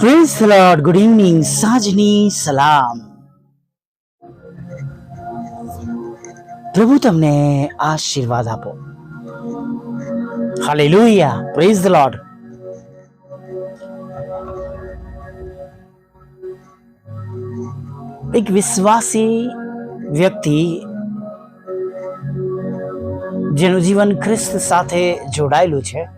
Praise lord good evening સાંજની સલામ પ્રભુ તમને આશીર્વાદ આપો. હાલેલુયા પ્રેઝ ધ લોર્ડ એક વિશ્વાસી વ્યક્તિ જેનું જીવન ખ્રિસ્ત સાથે જોડાયેલું છે.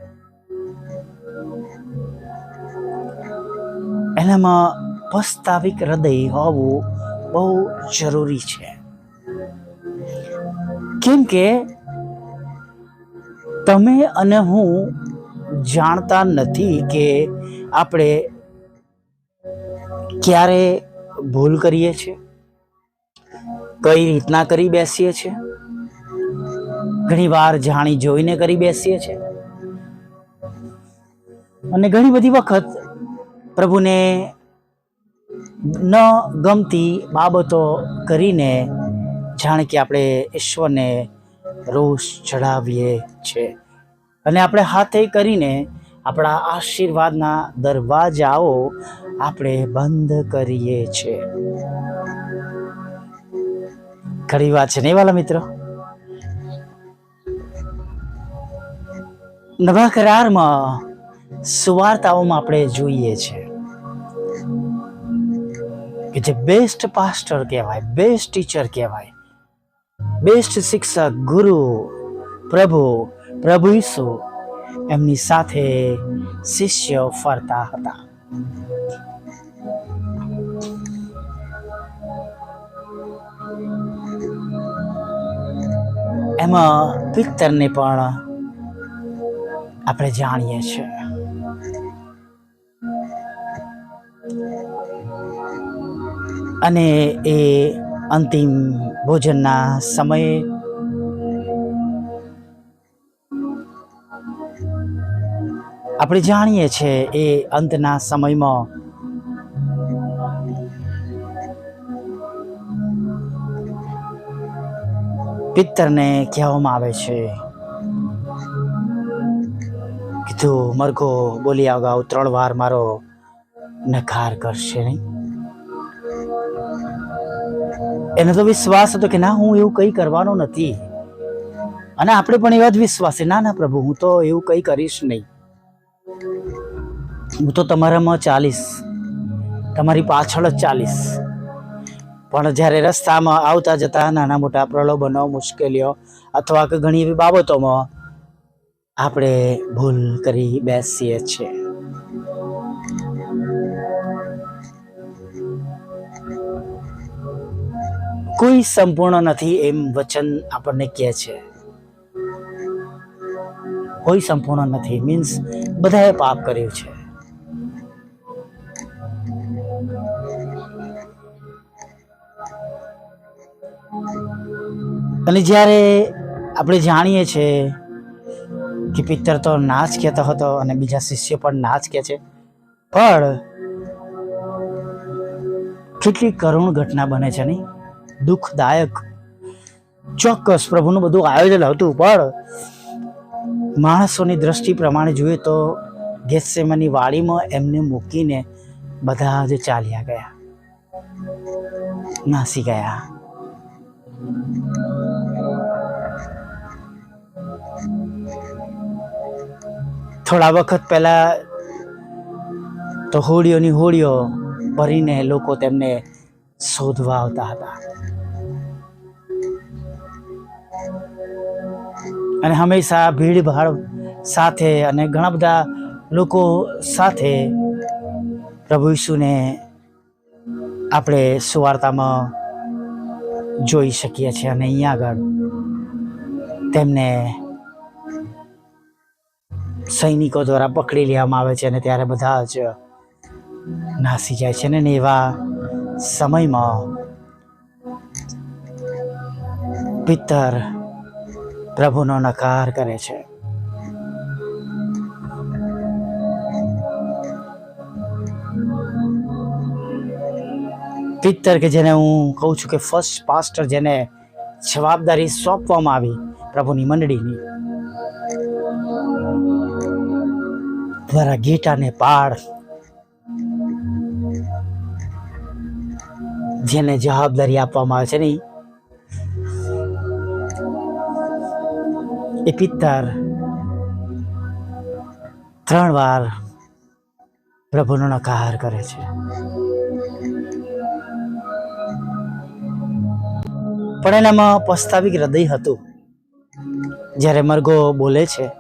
એનામાં પ્રસ્તાવિક હૃદય હોવું બહુ જરૂરી છે. કેમ કે તમે અને હું જાણતા નથી કે આપણે ક્યારે ભૂલ કરીએ છીએ, કઈ રીતના કરી બેસીએ છીએ, ઘણીવાર જાણી જોઈને કરી બેસીએ છીએ. અને ઘણી બધી વખત પ્રભુને ન ગમતી બાબતો કરીને જાણે કે આપણે ઈશ્વરને રોષ ચડાવીએ છીએ. અને આપણે હાથે કરીને આપણા આશીર્વાદના દરવાજાઓ આપણે બંધ કરીએ છીએ. ઘણી વાત છે નહીં વાલા મિત્રો? નવા કરારમાં સુવાર્તાઓમાં આપણે જોઈએ છે કે જે બેસ્ટ પાસ્ટર કહેવાય બેસ્ટ ટીચર કહેવાય. બેસ્ટ શિક્ષક, ગુરુ, પ્રભુ પ્રભુ ઈસુ એમની સાથે શિષ્ય ફરતા હતા. એમાં પિત્તરને પણ આપણે જાણીએ છીએ. અને એ અંતિમ ભોજનના સમયે આપણે જાણીએ છીએ એ અંતના સમયમાં પિત્તરને કહેવામાં આવે છે. કીધું, મરઘો, બોલી અગાઉ ત્રણ વાર મારો નકાર કરશે નહીં. એનો તો વિશ્વાસ હતો કે ના, હું એવું કંઈ કરવાનો નથી. અને આપણે પણ એવા જ વિશ્વાસ છે ના ના, પ્રભુ, હું તો એવું કંઈ કરીશ નહીં. હું તો તમારામાં ચાલીશ તમારી પાછળ જ ચાલીશ પણ જ્યારે રસ્તામાં આવતા જતા નાના મોટા પ્રલોભનો, મુશ્કેલીઓ અથવા કે ઘણી એવી બાબતોમાં આપણે ભૂલ કરી બેસીએ છીએ. કોઈ સંપૂર્ણ નથી એમ વચન આપણને કહે છે. કોઈ સંપૂર્ણ નથી મીન્સ બધાએ પાપ કર્યું છે. અને જ્યારે આપણે જાણીએ છીએ કે પિત્તર તો નાચ કહેતો હતો અને બીજા શિષ્ય પણ નાચ કહે છે, પણ કેટલી કરુણ ઘટના બને છે નહીં? દુઃખદાયક. ચોક્કસ પ્રભુનું બધું આયોજન હતું, પણ માણસોની દ્રષ્ટિ પ્રમાણે જોઈએ તો ગેસેમાની વાડીમાં એમને મૂકીને બધા જ ચાલ્યા ગયા. નાસી ગયા. થોડા વખત પહેલા તો હોડીઓની હોડીઓ ભરીને લોકો તેમને શોધવા આવતા હતા. અને હંમેશા ભીડભાડ સાથે અને ઘણા બધા લોકો સાથે પ્રભુ ઈસુને આપણે સુવાર્તામાં જોઈ શકીએ છીએ અને અહીંયા આગળ તેમને સૈનિકો દ્વારા પકડી લેવામાં આવે છે અને ત્યારે બધા જ નાસી જાય છે અને એવા સમયમાં પિત્તર પ્રભુનો નકાર કરે છે. પિત્તર કે જેને હું કહું છું કે ફર્સ્ટ પાસ્ટર જેને જવાબદારી સોંપવામાં આવી પ્રભુની મંડળીની, દ્વારા ગીટાને પાડ જેને જવાબદારી આપવામાં આવે છે ને એ પિત્તર ત્રણ વાર પ્રભુનો નકાર કરે છે. પણ એનામાં પસ્તાવિક હૃદય હતું. જ્યારે મરઘો બોલે છે,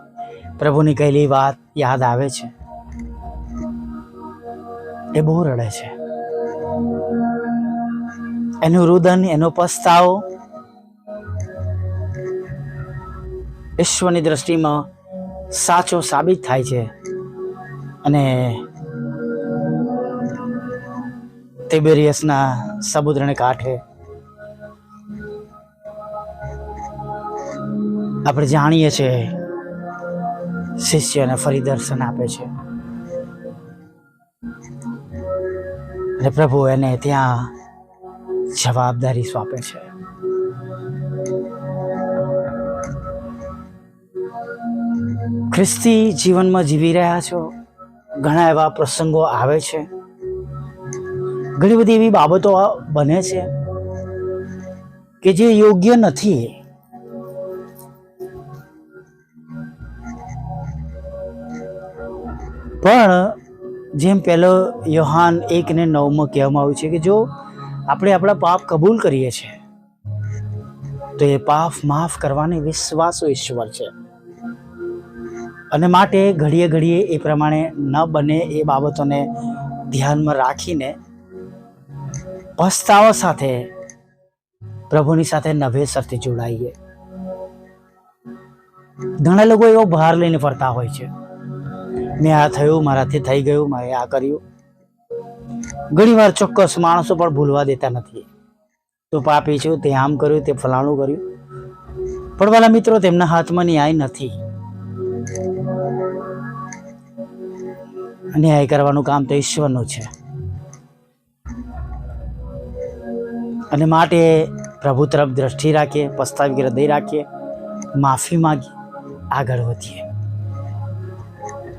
પ્રભુની કહેલી વાત યાદ આવે છે. એ બહુ રડે છે. એનું રુદન, એનો પસ્તાવો. ઈશ્વરની દ્રષ્ટિમાં સાચો સાબિત થાય છે. અને તિબેરિયસના સમુદ્રને કાંઠે આપણે જાણીએ છીએ, શિષ્યને ફરી દર્શન આપે છે. અને પ્રભુ એને ત્યાં જવાબદારી સોંપે છે. ખ્રિસ્તી જીવનમાં જીવી રહ્યા છો. ઘણા એવા પ્રસંગો આવે છે. ઘણી બધી એવી બાબતો બને છે કે જે યોગ્ય નથી. પણ જેમ પહેલો યોહાન એક ને નવમાં કહેવામાં આવ્યું છે કે જો આપણે આપણા પાપ કબૂલ કરીએ છીએ. તો એ પાપ માફ કરવાની વિશ્વાસો ઈશ્વર છે. અને માટે ઘડીએ ઘડીએ એ પ્રમાણે ન બને એ બાબતોને ધ્યાનમાં રાખીને પસ્તાવા સાથે પ્રભુની સાથે નવેસરથી જોડાઈએ. ઘણા લોકો એવો ભાર લઈને ફરતા હોય છે. મેં આ થયું, મારાથી થઈ ગયું, મેં આ કર્યું. ઘણી વાર ચોક્કસ માણસો પણ ભૂલવા દેતા નથી. તો પાપી છું, તે આમ કર્યું, તે ફલાણું કર્યું. પણ વાલા મિત્રો, તેમના હાથમાં ન્યાય નથી. ન્યાય કરવાનું કામ તો ઈશ્વરનું છે. અને માટે પ્રભુ તરફ દ્રષ્ટિ રાખીએ, પસ્તાવી હૃદય રાખીએ, માફી માગી, આગળ વધીએ.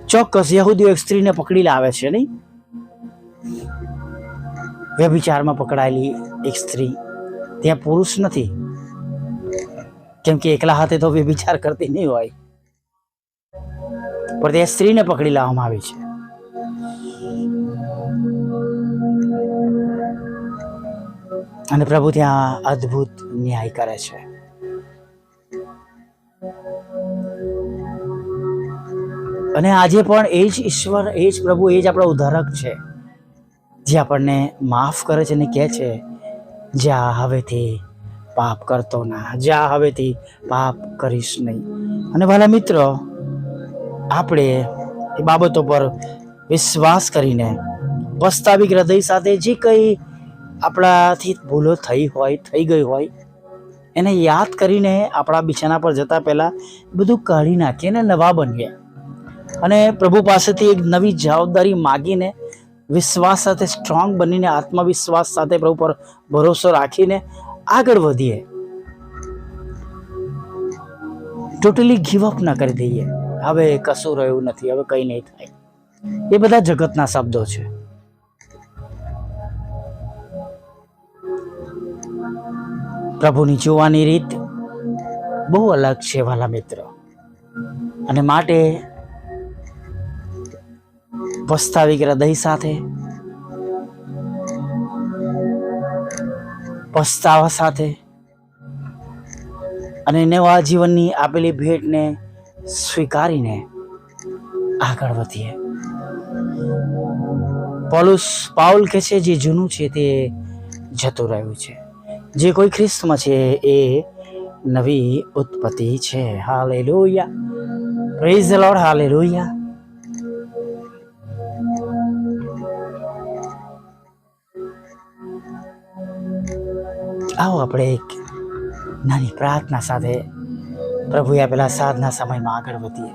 ચોક્કસ યહૂદીઓ એક સ્ત્રીને પકડી લાવે છે, નહીં? વ્યભિચારમાં પકડાયેલી એક સ્ત્રી. ત્યાં પુરુષ નથી. કેમ કે એકલા હાથે તો વ્યભિચાર કરતી નહીં હોય. પણ તે સ્ત્રીને પકડી લાવવામાં આવી છે. અને પ્રભુ ત્યાં અદ્ભુત ન્યાય કરે છે. અને આજે પણ એ જ ઈશ્વર, એ જ પ્રભુ, એ જ આપણો ઉદ્ધારક છે. જે આપણને માફ કરે છે અને કહે છે જ્યાં હવેથી પાપ કરતો ના જ્યાં હવેથી પાપ કરીશ નહીં. અને ભલા મિત્રો, આપણે એ બાબતો પર વિશ્વાસ કરીને પસ્તાવિક હૃદય સાથે જે કંઈ આપણાથી ભૂલો થઈ હોય, થઈ ગઈ હોય, એને યાદ કરીને આપણા બિછાના પર જતા પહેલાં બધું કાઢી નાખીએ ને નવા બનીએ. અને પ્રભુ પાસેથી એક નવી જવાબદારી માગીને વિશ્વાસ સાથે સ્ટ્રોંગ બનીને, આત્મવિશ્વાસ સાથે પ્રભુ પર ભરોસો રાખીને આગળ વધીએ. ટોટલી ગીવ અપ ના કરી દઈએ. હવે કશું રહ્યું નથી, હવે કંઈ નહીં થાય. એ બધા જગતના શબ્દો છે. પ્રભુની જોવાની રીત બહુ અલગ છે, વાલા મિત્રો. અને માટે પસ્તાવિક હૃદય સાથે. પસ્તાવા સાથે. અને નવા જીવનની આપેલી ભેટને સ્વીકારીને આગળ વધીએ. પોલુસ, પાઉલ કે છે, જે જૂનું છે તે જતું રહ્યું છે. જે કોઈ ખ્રિસ્તમાં છે એ નવી ઉત્પત્તિ છે. હાલેલુયા. Praise Lord hallelujah. આવો આપણે એક નાની પ્રાર્થના સાથે પ્રભુએ આપેલા સાધના સમયમાં આગળ વધીએ.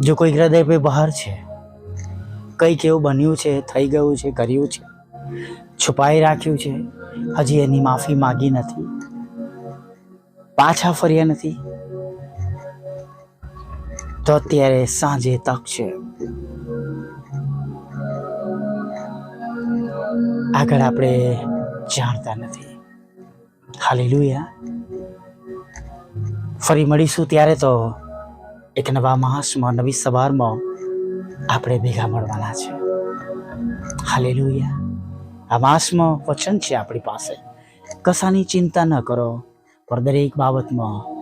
જો કોઈ હૃદય પે બહાર છે, કંઈક એવું બન્યું છે, થઈ ગયું છે, કર્યું છે, છુપાઈ રાખ્યું છે, હજી એની માફી માગી નથી, પાછા ફર્યા નથી, તો અત્યારે સાંજે તક છે. આગળ આપણે જાણતા નથી. હાલેલુયા. ફરી મળીશું ત્યારે તો એક નવા માસમાં નવી સવારમાં આપણે ભેગા મળવાના છે. હાલેલુયા. આ માસમાં વચન છે આપણી પાસે. કશાની ચિંતા ન કરો. પણ દરેક બાબતમાં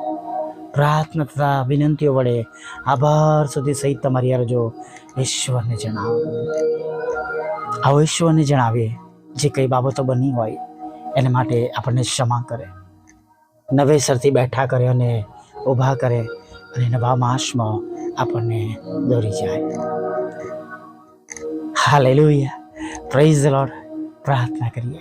પ્રાર્થના તથા વિનંતીઓ વડે આભાર સુધી સહિત તમારી અરજો ઈશ્વરને જણાવો. આવો ઈશ્વરને જણાવીએ. જે કઈ બાબતો બની હોય, એને માટે આપણને ક્ષમા કરે. નવેસરથી બેઠા કરે અને ઊભા કરે અને નવા માસમાં આપણને દોરી જાય. હાલેલુયા. પ્રેઝ ધ લોર્ડ પ્રાર્થના કરીએ.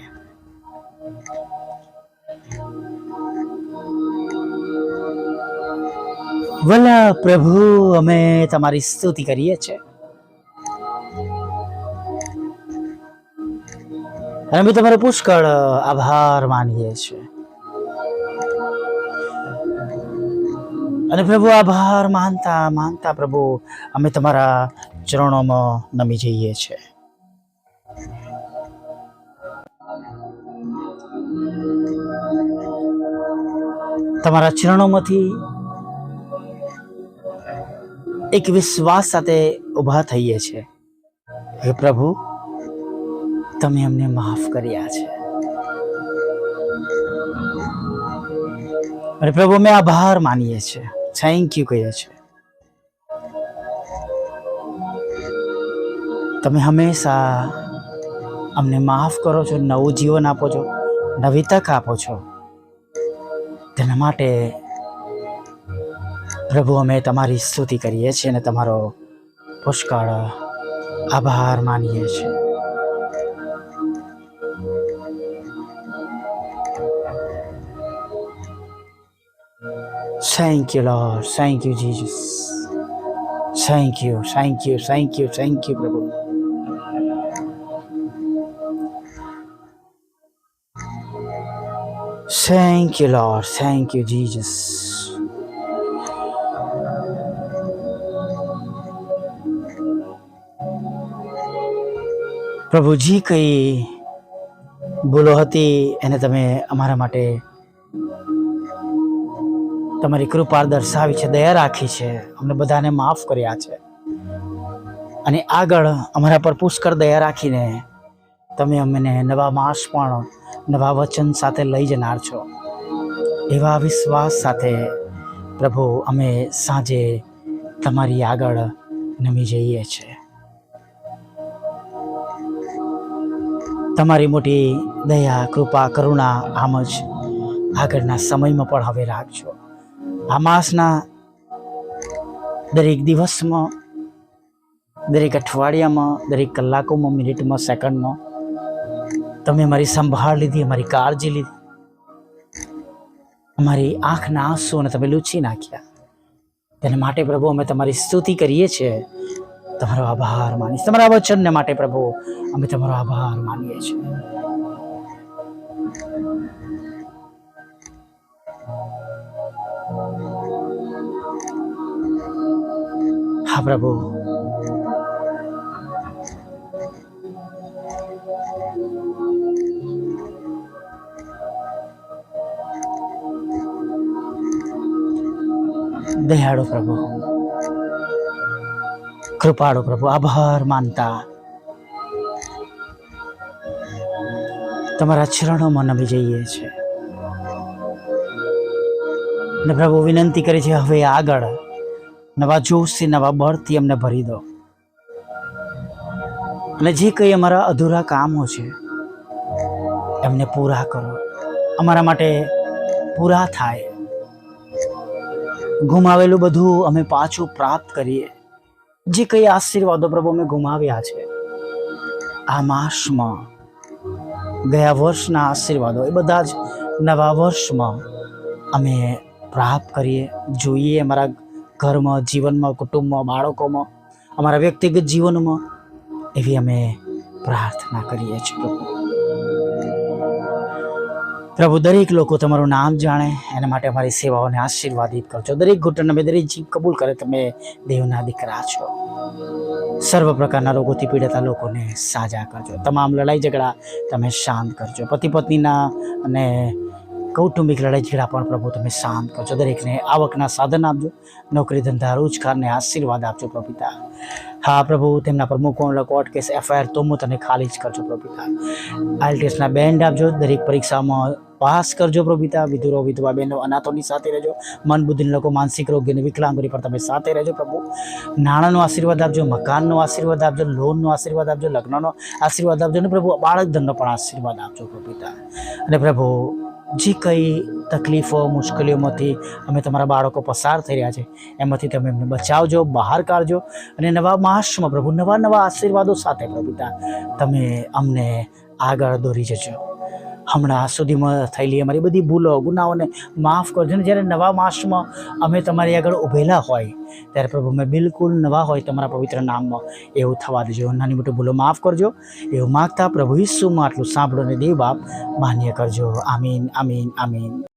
વલા પ્રભુ, અમે તમારી સ્તુતિ કરીએ છીએ. અને અમે તમારો પુષ્કળ આભાર માનીએ છીએ. અને પ્રભુ, આભાર માનતા માનતા પ્રભુ, અમે તમારા ચરણોમાં નમી જઈએ છીએ. તમારા ચરણોમાંથી એક વિશ્વાસ સાથે ઊભા થઈએ છીએ. હે પ્રભુ તમે અમને માફ કર્યા છે. અને પ્રભુ, અમે આભાર માનીએ છીએ. થેન્ક યુ કહીએ છીએ. તમે હંમેશા અમને માફ કરો છો, નવું જીવન આપો છો, નવી તક આપો છો. તેના માટે પ્રભુ, અમે તમારી સ્તુતિ કરીએ છીએ અને તમારો પુષ્કળ આભાર માનીએ છીએ. Thank you, Lord. Thank you, Jesus. Thank you, thank you, thank you, thank you, Prabhu. Thank you, Lord. Thank you, Jesus. प्रभु जी ભૂલો હતી, એને તમે અમારા માટે તમારી કૃપા દર્શાવી છે, દયા રાખી છે. અમને બધાને માફ કર્યા છે. અને આગળ અમારા પર પુષ્કળ દયા રાખીને તમે અમને નવા માસ પણ, નવા વચન સાથે લઈ જનાર છો. એવા વિશ્વાસ સાથે પ્રભુ, અમે સાંજે તમારી આગળ નમી જઈએ છીએ. તમારી મોટી દયા, કૃપા, કરુણા આમ જ આગળના સમયમાં પણ હવે રાખજો. આ માસના દરેક દિવસમાં, દરેક અઠવાડિયામાં, દરેક કલાકોમાં, મિનિટમાં, સેકન્ડમાં તમે મારી સંભાળ લીધી, અમારી કાળજી લીધી. અમારી આંખના આંસુઓને તમે લૂછી નાખ્યા. તેને માટે પ્રભુ અમે તમારી સ્તુતિ કરીએ છીએ. તમારો આભાર માની તમારા વચનને માટે પ્રભુ, અમે તમારો આભાર માનીએ છીએ. હા, પ્રભુ. દયાળો પ્રભુ. કૃપાળુ પ્રભુ, આભાર માનતા. તમારા ચરણોમાં નમી જઈએ છીએ. ને પ્રભુ વિનંતી કરી છે, હવે આગળ નવા જોશથી નવા બળથી અમને ભરી દો. અને જે કંઈ અમારા અધૂરા કામો છે, એમને પૂરા કરો. અમારા માટે પૂરા થાય. ગુમાવેલું બધું અમે પાછું પ્રાપ્ત કરીએ. જે કંઈ આશીર્વાદો પ્રભુ અમે ગુમાવ્યા છે. આ માસમાં ગયા વર્ષના આશીર્વાદો, એ બધા જ નવા વર્ષમાં અમે પ્રાપ્ત કરીએ, જોઈએ અમારા ઘરમાં, જીવનમાં, કુટુંબમાં, બાળકોમાં, અમારા વ્યક્તિગત જીવનમાં, એવી અમે પ્રાર્થના કરીએ છીએ પ્રભુ. પ્રભુ, દરેક લોકો તમારું નામ જાણે, એના માટે અમારી સેવાઓને આશીર્વાદિત કરજો. દરેક ઘૂંટણ અમે, દરેક જીવ કબૂલ કરે, તમે દેવના દીકરા છો. સર્વ પ્રકારના રોગોથી પીડાતા લોકોને સાજા કરજો. તમામ લડાઈ ઝઘડા તમે શાંત કરજો. પતિ પત્નીના અને કૌટુંબિક લડાઈ ઝઘડા પણ પ્રભુ તમે શાંત કરજો. દરેકને આવકના સાધન આપજો. નોકરી ધંધા, રોજગારને આશીર્વાદ આપજો પ્રભુતા. હા પ્રભુ, તેમના પર મૂકવાનો કોર્ટ કેસ, એફઆઈઆર તો હું તને ખાલી જ કરજો પ્રભુતા. આઈએલટીએસના બેન્ડ આપજો. દરેક પરીક્ષામાં પાસ કરજો પ્રભુતા વિધુરો, વિધવા બહેનો, અનાથોની સાથે રહેજો. મન બુદ્ધિને લોકો, માનસિક રોગીને વિકલાંગોની પર તમે સાથે રહેજો પ્રભુ. નાણાંનો આશીર્વાદ આપજો, મકાનનો આશીર્વાદ આપજો, લોનનો આશીર્વાદ આપજો, લગ્નનો આશીર્વાદ આપજો અને પ્રભુ બાળક ધનનો પણ આશીર્વાદ આપજો પ્રભુતા અને પ્રભુ, જે કંઈ તકલીફો, મુશ્કેલીઓમાંથી અમે તમારા બાળકો પસાર થઈ રહ્યા છે, એમાંથી તમે એમને બચાવજો, બહાર કાઢજો અને નવા માસમાં પ્રભુ, નવા નવા આશીર્વાદો સાથે પ્રભુતા તમે અમને આગળ દોરી જજો. હમણાં સુધીમાં થયેલી અમારી બધી ભૂલો, ગુનાઓને માફ કરજો ને જ્યારે નવા માસમાં અમે તમારી આગળ ઊભેલા હોય, ત્યારે પ્રભુ અમે બિલકુલ નવા હોય તમારા પવિત્ર નામમાં. એવું થવા દેજો. નાની મોટી ભૂલો માફ કરજો. એવું માગતા પ્રભુ ઈસુમાં આટલું સાંભળો અને દેવ બાપ માન્ય કરજો. આમીન આમીન આમીન.